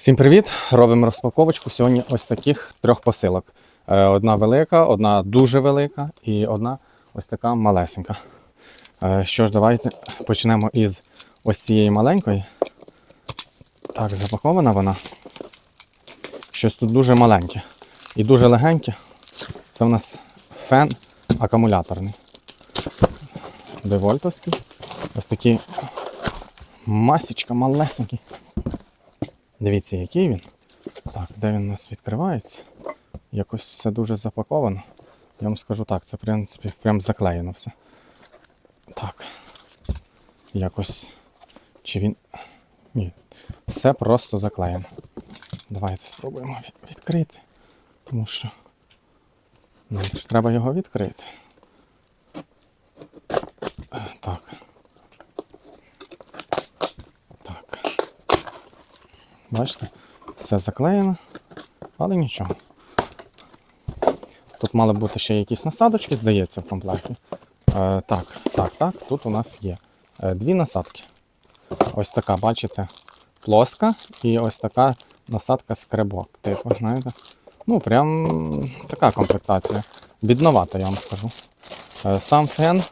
Всім привіт! Робимо розпаковочку сьогодні ось таких трьох посилок. Е, Одна велика, одна дуже велика і одна ось така малесенька. Е, Що ж, давайте почнемо із ось цієї маленької. Так, запакована вона. Щось тут дуже маленьке і дуже легеньке. Це у нас фен акумуляторний. Девольтовський. Ось такий масічка малесенький. Дивіться, який він. Так, де він у нас відкривається? Якось все дуже запаковано. Я вам скажу так, це в принципі прям заклеєно все. Так. Якось. Чи він. Ні. Все просто заклеєно. Давайте спробуємо відкрити. Тому що. Нам треба його відкрити. Е, Так. Так. Бачите, все заклеєно, але нічого. Тут мали бути ще якісь насадочки, здається, в комплекті. Е, так, так, так, тут у нас є е, дві насадки. Ось така, бачите, плоска і ось така насадка скребок. Типу, знаєте? Ну, прям така комплектація. Бідновата, я вам скажу. Е, сам фен,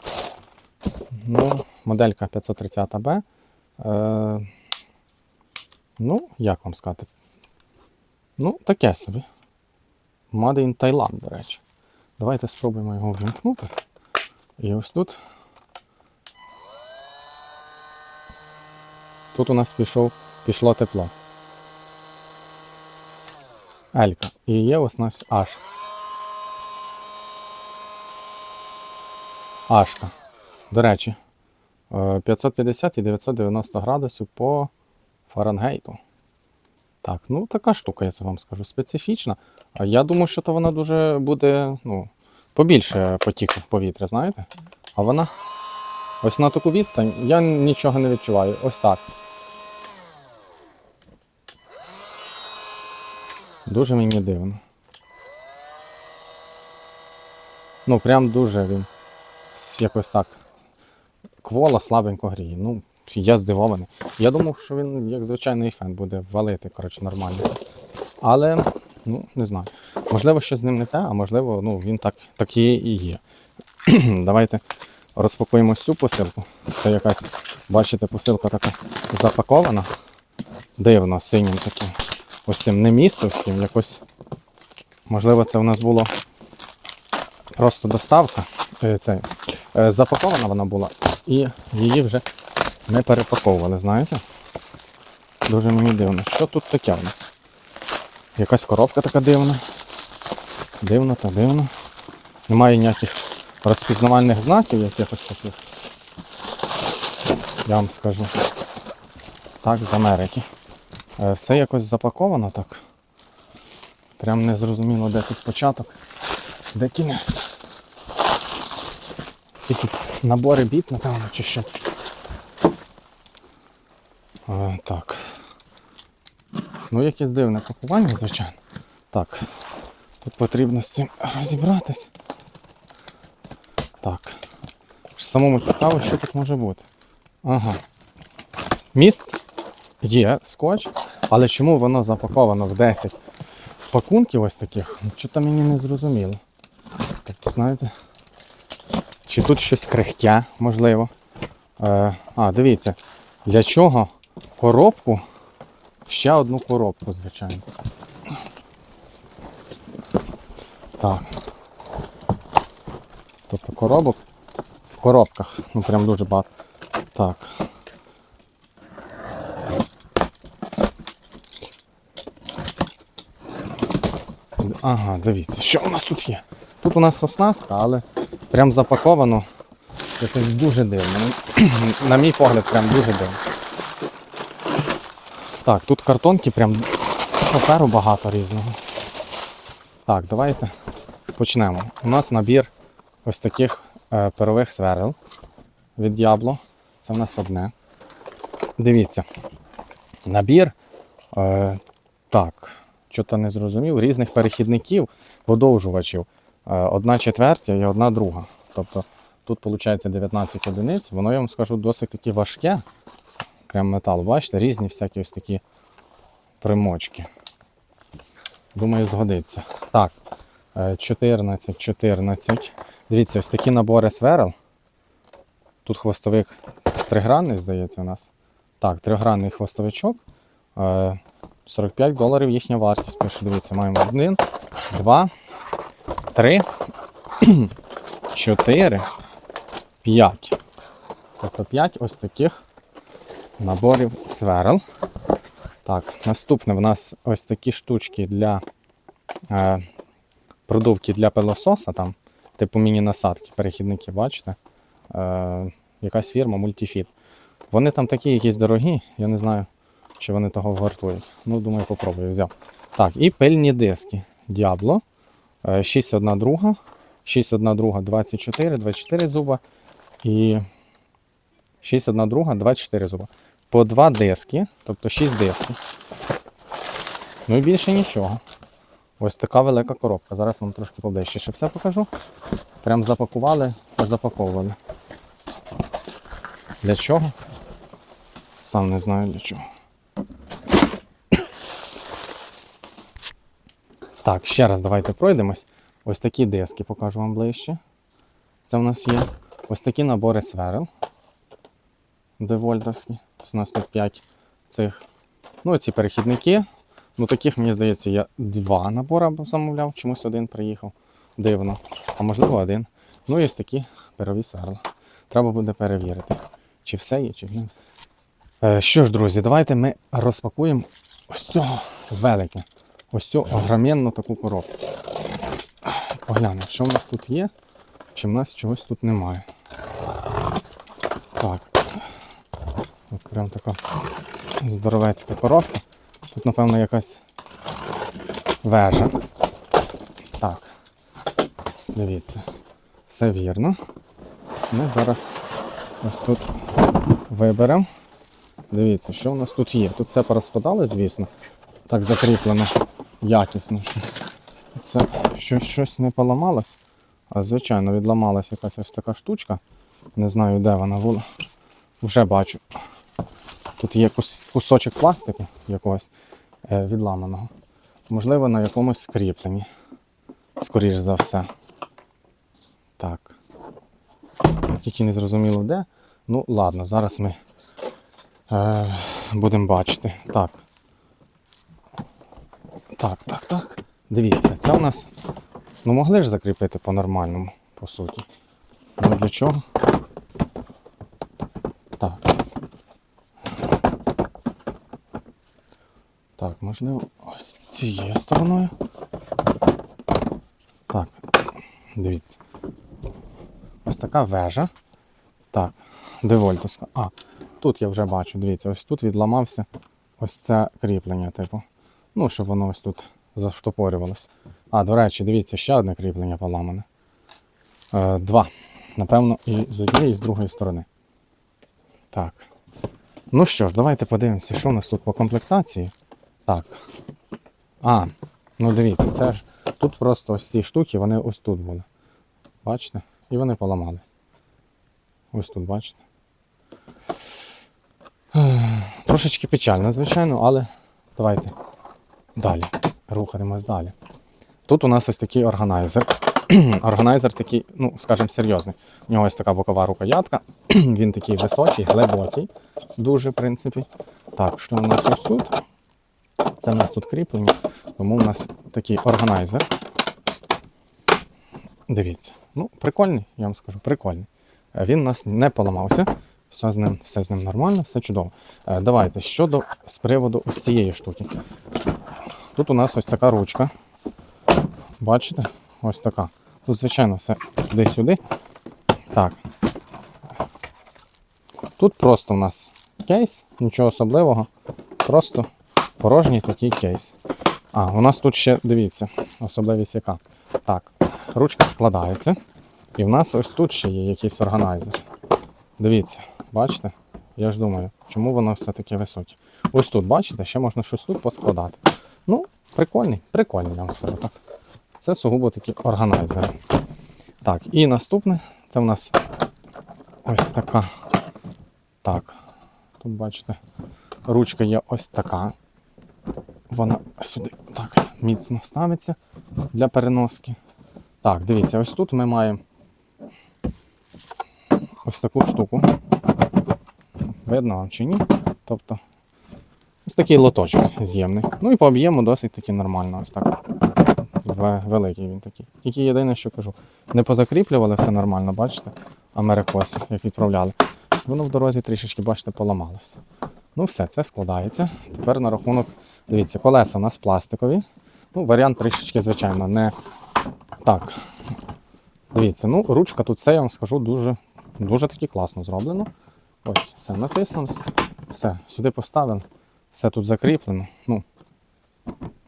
ну, моделька 530B. Е, Ну, як вам сказати? Ну, таке собі. Made in Thailand, до речі. Давайте спробуємо його ввімкнути. І ось тут. Тут у нас пішов, пішло тепло. Елька. І є ось нас Аш. Ашка. До речі, е, 550 і 990 градусів по Фаренгейту. Так, ну така штука, я це вам скажу, специфічна. А я думаю, що то вона дуже буде, ну, побільше потіку повітря, знаєте? А вона ось на таку відстань я нічого не відчуваю. Ось так. Дуже мені дивно. Ну, прям дуже він якось так. Квола слабенько гріє. Ну, я здивований. Я думав, що він, як звичайний фен, буде валити, коротше, нормально. Але, ну, не знаю. Можливо, щось з ним не те, а можливо, ну, він так, такий і є. Давайте розпакуємо цю посилку. Це якась, бачите, посилка така запакована. Дивно, синім таким. Ось цим не містовським, якось. Можливо, це у нас було просто доставка. Е, Це, е, запакована вона була, і її вже не перепаковували, знаєте? Дуже мені дивно. Що тут таке у нас? Якась коробка така дивна. Дивно та дивно. Немає ніяких розпізнавальних знаків якихось таких. Я вам скажу. Так, з Америки. Е, Все якось запаковано так. Прям не зрозуміло, де тут початок, де кінець. Якісь набори біт, напевно, чи що. Е, так. Ну, якесь дивне пакування, звичайно. Так. Тут потрібно з цим розібратись. Так. Самому цікаво, що тут може бути. Ага. Міст є скотч, але чому воно запаковано в 10 пакунків ось таких? Ну, Що-то мені не зрозуміло. Тобто, знаєте. Чи тут щось крихтя, можливо. Е, а, дивіться, для чого коробку? Ще одну коробку, звичайно. Так. Тобто коробок в коробках. Ну прям дуже багато. Так. Ага, дивіться, що у нас тут є? Тут у нас оснастка, але прям запаковано. Якось дуже дивно. Ну, На мій погляд, прям дуже дивно. Так, тут картонки, прям паперу багато різного. Так, давайте почнемо. У нас набір ось таких е, перових сверл від Diablo. Це в нас одне. Дивіться. Набір. Е, так, що-то не зрозумів. Різних перехідників, подовжувачів. Е, одна четвертя і одна друга. Тобто тут виходить 19 одиниць. Воно, я вам скажу, досить таки важке. Прям метал, бачите, різні всякі ось такі примочки. Думаю, згодиться. Так, е, 14, 14. Дивіться, ось такі набори сверл. Тут хвостовик тригранний, здається, у нас. Так, тригранний хвостовичок. Е, 45 доларів їхня вартість. Пише, дивіться, маємо один, два, три, чотири, п'ять. Тобто 5 ось таких наборів сверл. Так, наступне в нас ось такі штучки для е, продувки для пилососа, там, типу міні-насадки, перехідники, бачите? Е, якась фірма Multifit. Вони там такі якісь дорогі, я не знаю, чи вони того вартують. Ну, думаю, попробую, взяв. Так, і пильні диски. Diablo. 6 одна друга. 6 одна друга 24, 24 зуба. І 6 одна друга 24 зуба. По 2 диски, тобто 6 дисків. Ну і більше нічого. Ось така велика коробка. Зараз вам трошки поближче ще все покажу. Прям запакували, запаковували. Для чого? Сам не знаю для чого. Так, ще раз давайте пройдемось. Ось такі диски покажу вам ближче. Це в нас є. Ось такі набори сверл. Девольтовські. У нас тут 5 цих. Ну, ці перехідники. Ну, таких, мені здається, я два набори замовляв, чомусь один приїхав. Дивно. А можливо один. Ну ось такі перові сверла. Треба буде перевірити, чи все є, чи не все. Що ж, друзі, давайте ми розпакуємо ось цього велике. Ось цю огроменну таку коробку. Поглянемо, що в нас тут є, чи в нас чогось тут немає. Так. От прям така здоровецька коробка. Тут, напевно, якась вежа. Так. Дивіться. Все вірно. Ми зараз ось тут виберемо. Дивіться, що в нас тут є. Тут все порозпадали, звісно. Так закріплено якісно. Це що, щось не поламалось. А звичайно, відламалась якась ось така штучка. Не знаю, де вона була. Вже бачу. Тут є кусочок пластику якогось е, відламаного. Можливо, на якомусь скріпленні. Скоріш за все. Так. Тільки не зрозуміло де. Ну, ладно, зараз ми е, будемо бачити. Так. Так, так, так. Дивіться, це у нас. Ну могли ж закріпити по-нормальному, по суті. Ну для чого? Так. Так, можливо, ось цією стороною. Так, дивіться. Ось така вежа. Так, девольтовська. А, тут я вже бачу, дивіться, ось тут відламався ось це кріплення, типу. Ну, щоб воно ось тут заштопорювалось. А, до речі, дивіться, ще одне кріплення поламане. Е, два. Напевно, і з однієї, і з другої сторони. Так. Ну що ж, давайте подивимося, що у нас тут по комплектації. Так. А, ну дивіться, це ж тут просто ось ці штуки, вони ось тут були. Бачите? І вони поламались. Ось тут, бачите. Трошечки печально, звичайно, але давайте далі. Рухаємось далі. Тут у нас ось такий органайзер. органайзер такий, ну, скажімо, серйозний. У нього ось така бокова рукоятка. Він такий високий, глибокий, дуже, в принципі. Так, що у нас ось тут? Це в нас тут кріплення, тому у нас такий органайзер. Дивіться. Ну, прикольний, я вам скажу, прикольний. Е, Він у нас не поламався. Все з ним, все з ним нормально, все чудово. Е, Давайте щодо з приводу ось цієї штуки. Тут у нас ось така ручка. Бачите? Ось така. Тут, звичайно, все десь сюди. Так. Тут просто у нас кейс, нічого особливого. Просто порожній такий кейс. А, у нас тут ще, дивіться, особливість яка. Так, ручка складається. І в нас ось тут ще є якийсь органайзер. Дивіться, бачите? Я ж думаю, чому воно все таке високе. Ось тут, бачите, ще можна щось тут поскладати. Ну, прикольний, прикольний, я вам скажу так. Це сугубо такі органайзери. Так, і наступне це в нас ось така. Так, тут бачите, ручка є ось така. Вона сюди так міцно ставиться для переноски. Так, дивіться, ось тут ми маємо ось таку штуку. Видно вам чи ні? Тобто ось такий лоточок з'ємний. Ну і по об'єму досить таки нормально. Ось так. Великий він такий. Тільки єдине, що кажу, не позакріплювали все нормально, бачите? Америкоси, як відправляли. Воно в дорозі трішечки, бачите, поламалося. Ну все, це складається. Тепер на рахунок, дивіться, колеса у нас пластикові. Ну, варіант трішечки, звичайно, не так. Дивіться, ну, ручка тут все, я вам скажу, дуже, дуже таки класно зроблено. Ось, все натиснуто, все, сюди поставили, все тут закріплено. Ну,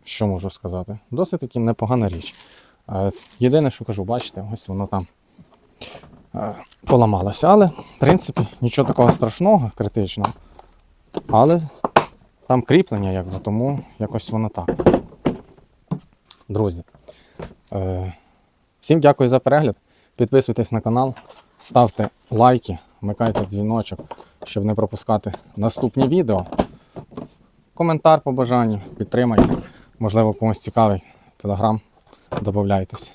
що можу сказати? Досить таки непогана річ. Е, Єдине, що кажу, бачите, ось воно там е, поламалося. Але, в принципі, нічого такого страшного, критичного. Але там кріплення, якби, тому якось воно так. Друзі, е, всім дякую за перегляд. Підписуйтесь на канал, ставте лайки, вмикайте дзвіночок, щоб не пропускати наступні відео. Коментар по бажанню, підтримайте. Можливо, комусь цікавий телеграм, додайтесь.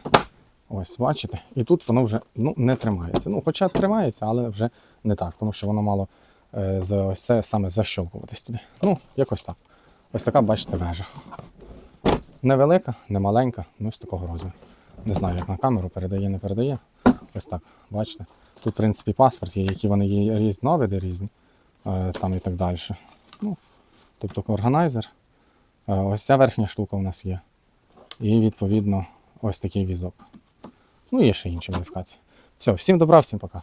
Ось, бачите? І тут воно вже ну, не тримається. Ну, хоча тримається, але вже не так, тому що воно мало за ось це саме защолкуватись туди. Ну, якось так. Ось така, бачите, вежа. Невелика, не маленька, ну з такого розміру. Не знаю, як на камеру передає, не передає. Ось так, бачите. Тут, в принципі, паспорт є, які вони є різновиди різні, е, там і так далі. Ну, тобто органайзер. Е, ось ця верхня штука у нас є. І відповідно ось такий візок. Ну і є ще інші модифікації. Все, всім добра, всім пока.